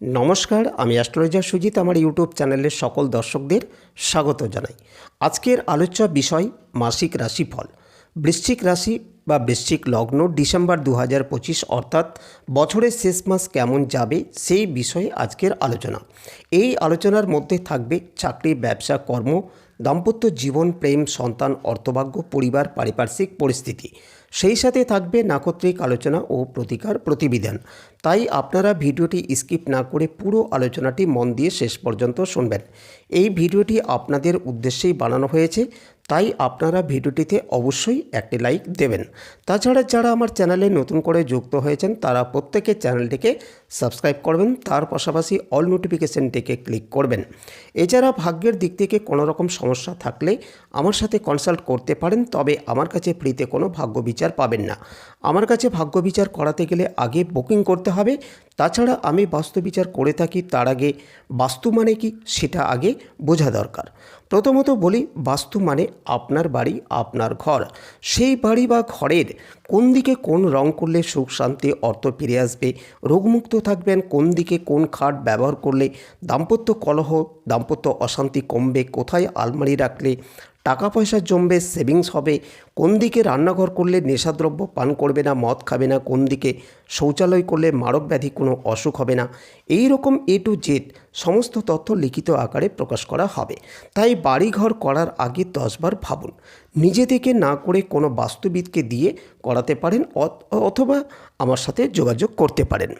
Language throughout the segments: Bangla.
নমস্কার, আমি অ্যাস্ট্রোলজার সুজিত, আমার ইউটিউব চ্যানেলের সকল দর্শকদের স্বাগত জানাই। আজকের আলোচ্য বিষয় মাসিক রাশিফল। বৃশ্চিক রাশি বা বৃশ্চিক লগ্ন ডিসেম্বর দু হাজার পঁচিশ, অর্থাৎ বছরের শেষ মাস কেমন যাবে সেই বিষয়ে আজকের আলোচনা। এই আলোচনার মধ্যে থাকবে চাকরি, ব্যবসা, কর্ম, দাম্পত্য জীবন, প্রেম, সন্তান, অর্থভাগ্য, পরিবার, পারিপার্শ্বিক পরিস্থিতি। সেই সাথে থাকবে নাকত্রিক আলোচনা ও প্রতিকার প্রতিবিধান। তাই আপনারা ভিডিওটি স্কিপ না করে পুরো আলোচনাটি মন দিয়ে শেষ পর্যন্ত শুনবেন। এই ভিডিওটি আপনাদের উদ্দেশ্যেই বানানো হয়েছে। তাই আপনারা ভিডিওটিতে অবশ্যই একটি লাইক দেবেন। তাছাড়া যারা আমার চ্যানেলে নতুন করে যুক্ত হয়েছেন, তারা প্রত্যেকে চ্যানেলটিকে সাবস্ক্রাইব করবেন, তার পাশাপাশি অল নোটিফিকেশনটিকে ক্লিক করবেন। এছাড়া ভাগ্যের দিক থেকে কোনো রকম সমস্যা থাকলে আমার সাথে কনসাল্ট করতে পারেন, তবে আমার কাছে ফ্রিতে কোনো ভাগ্য বিচার পাবেন না। আমার কাছে ভাগ্য বিচার করাতে গেলে আগে বুকিং করতে হবে তাছাড়া আমি বাস্তু বিচার করে থাকি তার আগে বাস্তু মানে কি সেটা আগে বোঝা দরকার। প্রথমত বলি বাস্তু মানে আপনার বাড়ি, আপনার ঘর। সেই বাড়ি বা ঘরের কোন দিকে কোন রং করলে সুখ শান্তি, অর্থ ফিরে আসবে, রোগমুক্ত থাকবেন, কোন দিকে কোন খাট ব্যবহার করলে দাম্পত্য কলহ, দাম্পত্য অশান্তি কমবে, কোথায় আলমারি রাখলে টাকা পয়সা জমবে সেভিংস হবে। কোন দিকে রান্নাঘর করলে নেশাদ্রব্য পান করবে না, মদ খাবে না, কোন দিকে শৌচালয় করলে মারক ব্যাধি কোনো অসুখ হবে না? এই রকম এ টু জেড সমস্ত তথ্য লিখিত আকারে প্রকাশ করা হবে। তাই বাড়িঘর করার আগে দশবার ভাবুন। নিজে থেকে না করে কোনো বাস্তুবিদকে দিয়ে করাতে পারেন অথ- অথবা আমার সাথে যোগাযোগ করতে পারেন।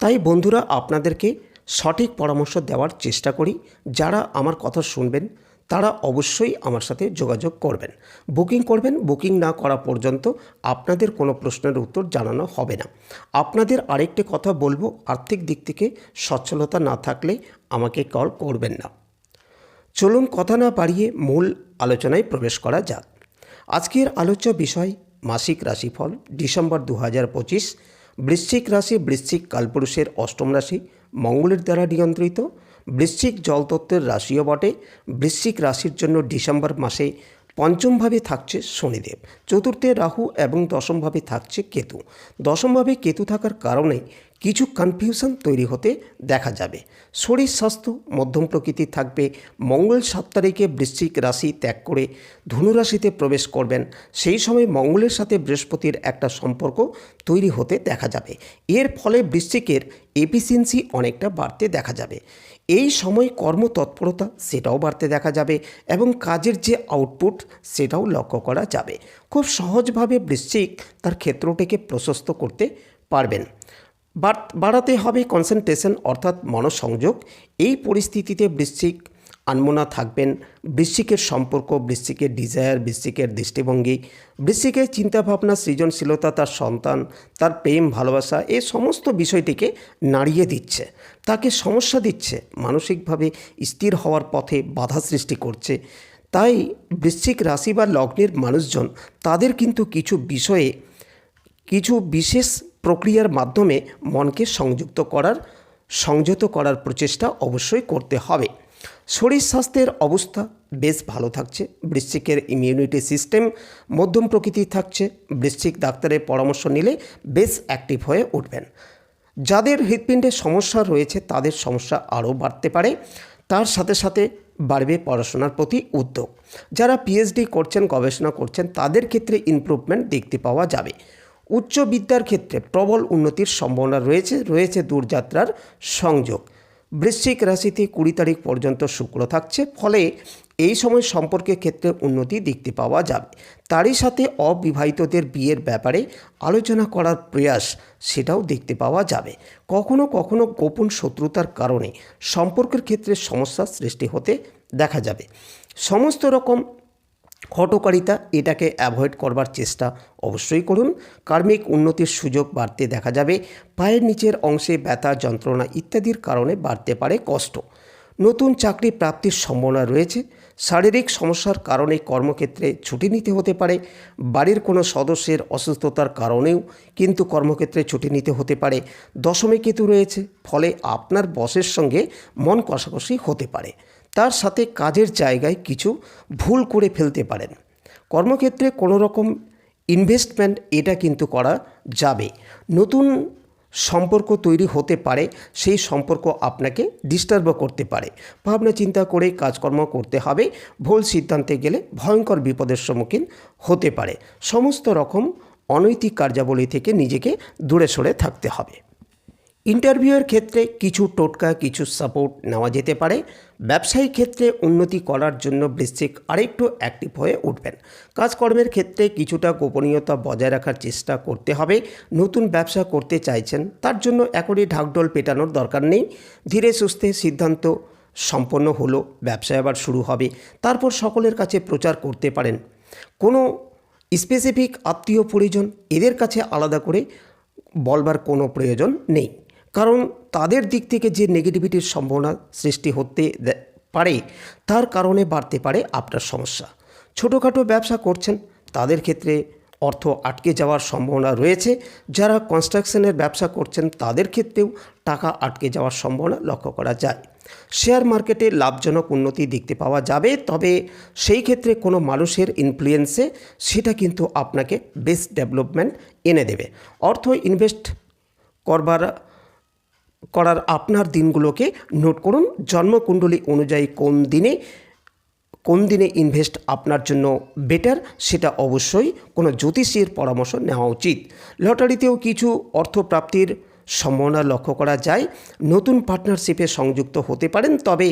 তাই বন্ধুরা, আপনাদেরকে সঠিক পরামর্শ দেওয়ার চেষ্টা করি। যারা আমার কথা শুনবেন তারা অবশ্যই আমার সাথে যোগাযোগ করবেন। বুকিং করবেন, বুকিং না করা পর্যন্ত আপনাদের কোনো প্রশ্নের উত্তর জানানো হবে না। আপনাদের আরেকটি কথা বলব, আর্থিক দিক থেকে সচ্ছলতা না থাকলে আমাকে কল করবেন না। চলুন কথা না বাড়িয়ে মূল আলোচনায় প্রবেশ করা যাক। আজকের আলোচ্য বিষয়, মাসিক রাশিফল, ডিসেম্বর দু হাজার পঁচিশ, বৃশ্চিক রাশি, বৃশ্চিক কালপুরুষের অষ্টম রাশি, মঙ্গলের দ্বারা নিয়ন্ত্রিত বৃশ্চিক জলতত্ত্বের রাশিও বটে। বৃশ্চিক রাশির জন্য ডিসেম্বর মাসে পঞ্চমভাবে থাকছে শনিদেব। চতুর্থে রাহু এবং দশমভাবে থাকছে কেতু। দশমভাবে কেতু থাকার কারণে কিছু কনফিউশন তৈরি হতে দেখা যাবে। শরীর স্বাস্থ্য, মধ্যম প্রকৃতির থাকবে। মঙ্গল সাত তারিখে বৃশ্চিক রাশি ত্যাগ করে ধনুরাশিতে প্রবেশ করবেন। সেই সময় মঙ্গলের সাথে বৃহস্পতির একটা সম্পর্ক তৈরি হতে দেখা যাবে। এর ফলে বৃশ্চিকের এফিসিয়েন্সি অনেকটা বাড়তে দেখা যাবে। এই সময় কর্মতৎপরতা সেটাও বাড়তে দেখা যাবে এবং কাজের যে আউটপুট সেটাও লক্ষ্য করা যাবে। খুব সহজভাবে বৃশ্চিক তার ক্ষেত্রটিকে প্রশস্ত করতে পারবেন। বাড়- বাড়াতে হবে কনসেন্ট্রেশন অর্থাৎ মনসংযোগ। এই পরিস্থিতিতে বৃশ্চিক আনমনা থাকবেন বৃশ্চিকের সম্পর্ক, বৃশ্চিকের ডিজায়ার বৃশ্চিকের দৃষ্টিভঙ্গি, বৃশ্চিকের চিন্তাভাবনা, সৃজনশীলতা, তার সন্তান, তার প্রেম, ভালোবাসা, এ সমস্ত বিষয়টিকে নাড়িয়ে দিচ্ছে। তাকে সমস্যা দিচ্ছে, মানসিকভাবে স্থির হওয়ার পথে বাধা সৃষ্টি করছে। তাই বৃশ্চিক রাশি বা লগ্নের মানুষজন, তাদের কিন্তু কিছু বিষয়ে, কিছু বিশেষ প্রক্রিয়ার মাধ্যমে মনকে সংযুক্ত করার, সংযত করার প্রচেষ্টা অবশ্যই করতে হবে। শরীর স্বাস্থ্যের অবস্থা বেশ ভালো থাকছে, বৃশ্চিকের ইমিউনিটি সিস্টেম মধ্যম প্রকৃতির থাকছে, বৃশ্চিক ডাক্তারের পরামর্শ নিলে বেশ অ্যাক্টিভ হয়ে উঠবেন। যাদের হৃৎপিণ্ডের সমস্যা রয়েছে তাদের সমস্যা আরও বাড়তে পারে, তার সাথে সাথে বাড়বে পড়াশোনার প্রতি উদ্যোগ। যারা পিএইচডি করছেন, গবেষণা করছেন, তাদের ক্ষেত্রে ইমপ্রুভমেন্ট দেখতে পাওয়া যাবে। উচ্চ বিদ্যার ক্ষেত্রে প্রবল উন্নতির সম্ভাবনা রয়েছে রয়েছে দূরযাত্রার সংযোগ। বৃশ্চিক রাশিতে কুড়ি তারিখ পর্যন্ত শুক্র থাকছে, ফলে এই সময় সম্পর্কের ক্ষেত্রে উন্নতি দেখতে পাওয়া যাবে। তারই সাথে অবিবাহিতদের বিয়ের ব্যাপারে আলোচনা করার প্রয়াস সেটাও দেখতে পাওয়া যাবে। কখনো কখনো গোপন শত্রুতার কারণে সম্পর্কের ক্ষেত্রে সমস্যার সৃষ্টি হতে দেখা যাবে। সমস্ত রকম হটকারিতা এটাকে অ্যাভয়েড করবার চেষ্টা অবশ্যই করুন। কার্মিক উন্নতির সুযোগ বাড়তে দেখা যাবে, পায়ের নিচের অংশে ব্যথা, যন্ত্রণা ইত্যাদির কারণে বাড়তে পারে কষ্ট। নতুন চাকরি প্রাপ্তির সম্ভাবনা রয়েছে। শারীরিক সমস্যার কারণে কর্মক্ষেত্রে ছুটি নিতে হতে পারে। বাড়ির কোনো সদস্যের অসুস্থতার কারণেও কিন্তু কর্মক্ষেত্রে ছুটি নিতে হতে পারে। দশমে কেতু রয়েছে, ফলে আপনার বসের সঙ্গে মন কষাকষি হতে পারে। তার সাথে কাজের জায়গায় কিছু ভুল করে ফেলতে পারেন। কর্মক্ষেত্রে কোনো রকম ইনভেস্টমেন্ট এটা কিন্তু করা যাবে। নতুন সম্পর্ক তৈরি হতে পারে, সেই সম্পর্ক আপনাকে ডিস্টার্বও করতে পারে। ভাবনা চিন্তা করে কাজকর্ম করতে হবে, ভুল সিদ্ধান্তে গেলে ভয়ঙ্কর বিপদের সম্মুখীন হতে পারে। সমস্ত রকম অনৈতিক কার্যাবলী থেকে নিজেকে দূরে সরে থাকতে হবে। ইন্টারভিউয়ের ক্ষেত্রে কিছু টোটকা, কিছু সাপোর্ট নেওয়া যেতে পারে। ব্যবসায়িক ক্ষেত্রে উন্নতি করার জন্য বৃশ্চিক আরেকটু অ্যাক্টিভ হয়ে উঠবেন। কাজকর্মের ক্ষেত্রে কিছুটা গোপনীয়তা বজায় রাখার চেষ্টা করতে হবে। নতুন ব্যবসা করতে চাইছেন, তার জন্য এখনই ঢাকঢোল পেটানোর দরকার নেই। ধীরে সুস্থে সিদ্ধান্ত সম্পন্ন হলো, ব্যবসা আবার শুরু হবে। তারপর সকলের কাছে প্রচার করতে পারেন। কোনো স্পেসিফিক আত্মীয় পরিজন এদের কাছে আলাদা করে বলবার কোনো প্রয়োজন নেই। কারণ তাদের দিক থেকে যে নেগেটিভিটির সম্ভাবনা সৃষ্টি হতে পারে, তার কারণে বাড়তে পারে আপনার সমস্যা। ছোটোখাটো ব্যবসা করছেন, তাদের ক্ষেত্রে অর্থ আটকে যাওয়ার সম্ভাবনা রয়েছে। যারা কনস্ট্রাকশনের ব্যবসা করছেন, তাদের ক্ষেত্রেও টাকা আটকে যাওয়ার সম্ভাবনা লক্ষ্য করা যায়। শেয়ার মার্কেটে লাভজনক উন্নতি দেখতে পাওয়া যাবে, তবে সেই ক্ষেত্রে কোনো মানুষের ইনফ্লুয়েন্সে সেটা কিন্তু আপনাকে বেস্ট ডেভেলপমেন্ট এনে দেবে। অর্থ ইনভেস্ট করবার করার আপনার দিনগুলোকে নোট করুন। জন্মকুণ্ডলী অনুযায়ী কোন দিনে কোন দিনে ইনভেস্ট আপনার জন্য বেটার সেটা অবশ্যই কোনো জ্যোতিষীর পরামর্শ নেওয়া উচিত। লটারিতেও কিছু অর্থপ্রাপ্তির সম্ভাবনা লক্ষ্য করা যায়। নতুন পার্টনারশিপে সংযুক্ত হতে পারেন, তবে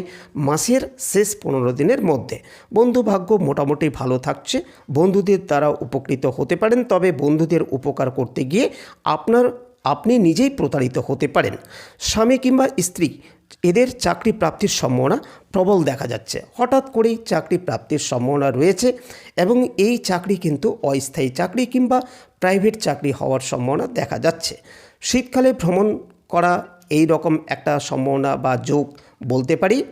মাসের শেষ পনেরো দিনের মধ্যে। বন্ধু ভাগ্য মোটামুটি ভালো থাকছে। বন্ধুদের দ্বারা উপকৃত হতে পারেন, তবে বন্ধুদের উপকার করতে গিয়ে আপনার আপনি নিজেই প্রতারিত হতে পারেন। স্বামী কিংবা স্ত্রী, এদের চাকরি প্রাপ্তির সম্ভাবনা প্রবল দেখা যাচ্ছে। হঠাৎ করেই চাকরি প্রাপ্তির সম্ভাবনা রয়েছে এবং এই চাকরি কিন্তু অস্থায়ী চাকরি কিংবা প্রাইভেট চাকরি হওয়ার সম্ভাবনা দেখা যাচ্ছে। শীতকালে ভ্রমণ করা এই রকম একটা সম্ভাবনা বা যোগ বলতে পারি।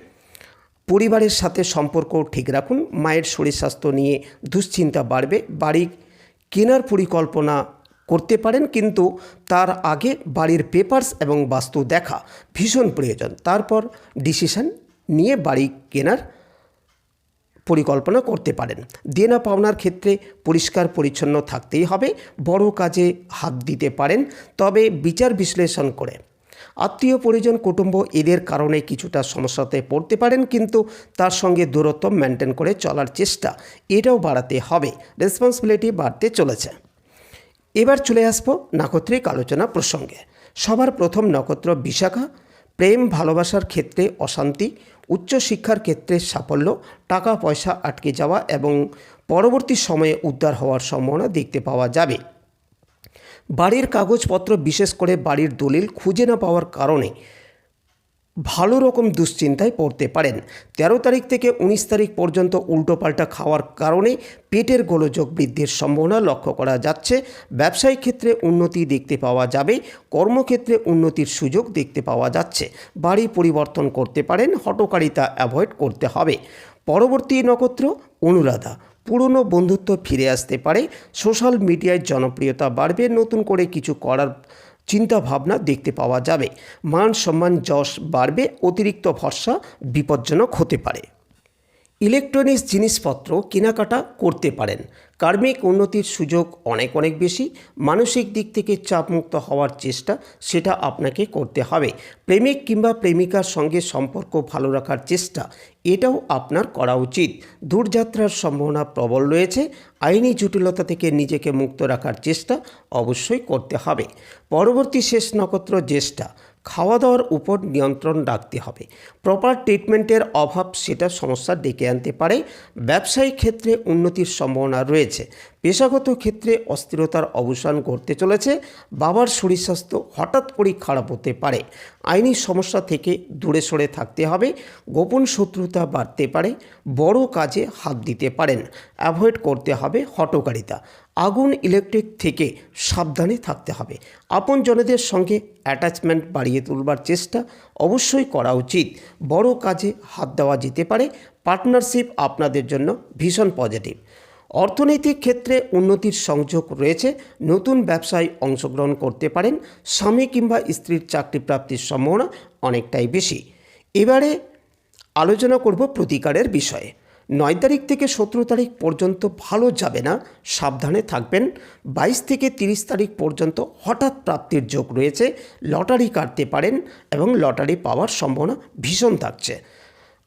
পরিবারের সাথে সম্পর্ক ঠিক রাখুন, মায়ের শরীর স্বাস্থ্য নিয়ে দুশ্চিন্তা বাড়বে বাড়ি কেনার পরিকল্পনা করতে পারেন, কিন্তু তার আগে বাড়ির পেপারস এবং বাস্তু দেখা ভীষণ প্রয়োজন। তারপর ডিসিশন নিয়ে বাড়ি কেনার পরিকল্পনা করতে পারেন। দেনা পাওনার ক্ষেত্রে পরিষ্কার পরিচ্ছন্ন থাকতেই হবে, বড় কাজে হাত দিতে পারেন, তবে বিচার বিশ্লেষণ করে। আত্মীয় পরিজন, কুটুম্ব এদের কারণে কিছুটা সমস্যাতে পড়তে পারেন, কিন্তু তার সঙ্গে দূরত্ব মেনটেন করে চলার চেষ্টা এটাও বাড়াতে হবে। রেসপন্সিবিলিটি বাড়তে চলেছে। এবার চলে আসব নাক্ষত্রিক আলোচনা প্রসঙ্গে। সবার প্রথম নক্ষত্র বিশাখা, প্রেম, ভালোবাসার ক্ষেত্রে অশান্তি, উচ্চশিক্ষার ক্ষেত্রে সাফল্য টাকা পয়সা আটকে যাওয়া এবং পরবর্তী সময়ে উদ্ধার হওয়ার সম্ভাবনা দেখতে পাওয়া যাবে। বাড়ির কাগজপত্র বিশেষ করে বাড়ির দলিল খুঁজে না পাওয়ার কারণে ভালো রকম দুশ্চিন্তায় পড়তে পারেন। তেরো তারিখ থেকে উনিশ তারিখ পর্যন্ত উল্টোপাল্টা খাওয়ার কারণে পেটের গোলযোগ বৃদ্ধির সম্ভাবনা লক্ষ্য করা যাচ্ছে। ব্যবসায়িক ক্ষেত্রে উন্নতি দেখতে পাওয়া যাবে, কর্মক্ষেত্রে উন্নতির সুযোগ দেখতে পাওয়া যাচ্ছে। বাড়ি পরিবর্তন করতে পারেন, হটকারিতা অ্যাভয়েড করতে হবে। পরবর্তী নক্ষত্র অনুরাধা। পুরনো বন্ধুত্ব ফিরে আসতে পারে, সোশ্যাল মিডিয়ায় জনপ্রিয়তা বাড়বে, নতুন করে কিছু করার চিন্তা ভাবনা দেখতে পাওয়া যাবে। মান সম্মান যশ বাড়বে অতিরিক্ত ভরসা বিপজ্জনক হতে পারে। ইলেকট্রনিক্স জিনিসপত্র কেনাকাটা করতে পারেন। কার্মিক উন্নতির সুযোগ অনেক অনেক বেশি। মানসিক দিক থেকে চাপমুক্ত হওয়ার চেষ্টা সেটা আপনাকে করতে হবে। প্রেমিক কিংবা প্রেমিকার সঙ্গে সম্পর্ক ভালো রাখার চেষ্টা, এটাও আপনার করা উচিত। দূরযাত্রার সম্ভাবনা প্রবল রয়েছে। আইনি জটিলতা থেকে নিজেকে মুক্ত রাখার চেষ্টা অবশ্যই করতে হবে। পরবর্তী শেষ নক্ষত্র জ্যেষ্ঠা। খাওয়া দাওয়ার উপর নিয়ন্ত্রণ রাখতে হবে। প্রপার ট্রিটমেন্টের অভাব সেটা সমস্যা ডেকে আনতে পারে। ব্যবসায়িক ক্ষেত্রে উন্নতির সম্ভাবনা রয়েছে। পেশাগত ক্ষেত্রে অস্থিরতার অবসান ঘটতে চলেছে। বাবার শরীর স্বাস্থ্য হঠাৎ করেই খারাপ হতে পারে। আইনি সমস্যা থেকে দূরে সরে থাকতে হবে। গোপন শত্রুতা বাড়তে পারে। বড় কাজে হাত দিতে পারেন। অ্যাভয়েড করতে হবে হটকারিতা আগুন ইলেকট্রিক থেকে সাবধানে থাকতে হবে। আপনজনেদের সঙ্গে অ্যাটাচমেন্ট বাড়িয়ে তুলবার চেষ্টা অবশ্যই করা উচিত। বড় কাজে হাত দেওয়া যেতে পারে। পার্টনারশিপ আপনাদের জন্য ভীষণ পজিটিভ অর্থনৈতিক ক্ষেত্রে উন্নতির সংযোগ রয়েছে। নতুন ব্যবসায় অংশগ্রহণ করতে পারেন। স্বামী কিংবা স্ত্রীর চাকরি প্রাপ্তির সম্ভাবনা অনেকটাই বেশি। এবারে আলোচনা করব প্রতিকারের বিষয়ে। নয় তারিখ থেকে সতেরো তারিখ পর্যন্ত ভালো যাবে না, সাবধানে থাকবেন। বাইশ থেকে তিরিশ তারিখ পর্যন্ত হঠাৎ প্রাপ্তির যোগ রয়েছে, লটারি কাটতে পারেন এবং লটারি পাওয়ার সম্ভাবনা ভীষণ থাকছে।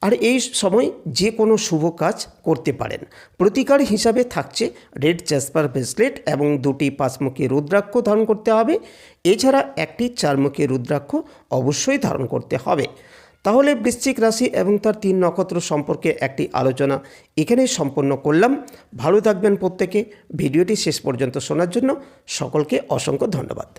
আর এই সময় যে কোনো শুভ কাজ করতে পারেন। প্রতিকার হিসাবে থাকছে রেড জ্যাসপার ব্রেসলেট এবং দুটি পাঁচমুখী রুদ্রাক্ষ ধারণ করতে হবে। এছাড়া একটি চারমুখী রুদ্রাক্ষ অবশ্যই ধারণ করতে হবে। তাহলে বৃশ্চিক রাশি এবং তার তিন নক্ষত্র সম্পর্কে একটি আলোচনা এখানেই সম্পন্ন করলাম। ভালো থাকবেন প্রত্যেকে। ভিডিওটি শেষ পর্যন্ত শোনার জন্য সকলকে অসংখ্য ধন্যবাদ।